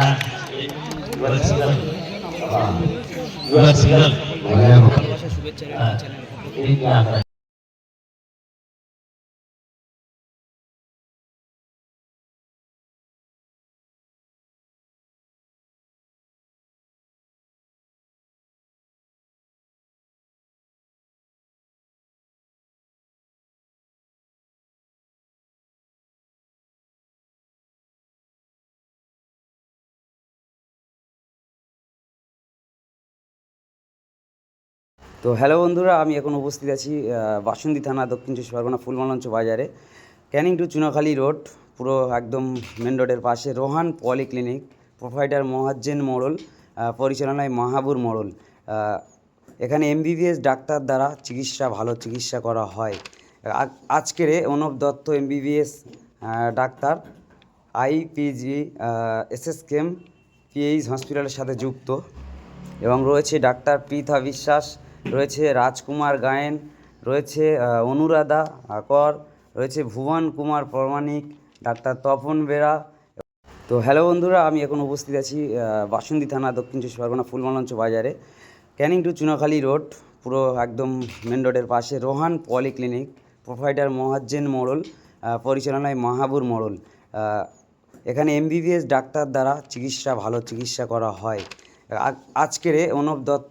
Terima kasih. তো hello বন্ধুরা আমি এখন উপস্থিত আছি আহ, বাসন্তী থানা দক্ষিণ চব্বিশ পরগনা ফুলমালঞ্চ বাজারে ক্যানিং টু চুনাখালী রোড পুরো একদম মেন রোডের পাশে রোহান পলিক্লিনিক প্রোভাইডার মহাজ্জেন মোড়ল পরিচালনায় মাহাবুর মোড়ল। এখানে এমবিবিএস ডাক্তার দ্বারা চিকিৎসা ভালো চিকিৎসা করা হয়। আজকের Anup Dutta MBBS doctor IPG SS কেম পিএইচ হসপিটালের সাথে যুক্ত। এবং রয়েছে ডাক্তার পৃথা বিশ্বাস রয়েছে রাজকুমার গায়েন, রয়েছে অনুরাধা কর রয়েছে ভুবন কুমার প্রমাণিক, ডাক্তার তপন বেরা। তো হ্যালো বন্ধুরা, আমি এখন উপস্থিত আছি বাসন্তী থানা দক্ষিণ চব্বিশ পরগনা ফুলমালঞ্চ বাজারে, ক্যানিং টু চুনাখালী রোড, পুরো একদম মেন রোডের পাশে রোহান পলিক্লিনিক, প্রোভাইডার মহাজ্জেন মোড়ল পরিচালনায় মাহাবুর মোড়ল। এখানে এমবিবিএস ডাক্তার দ্বারা চিকিৎসা, ভালো চিকিৎসা করা হয়। আজকের অনুপ দত্ত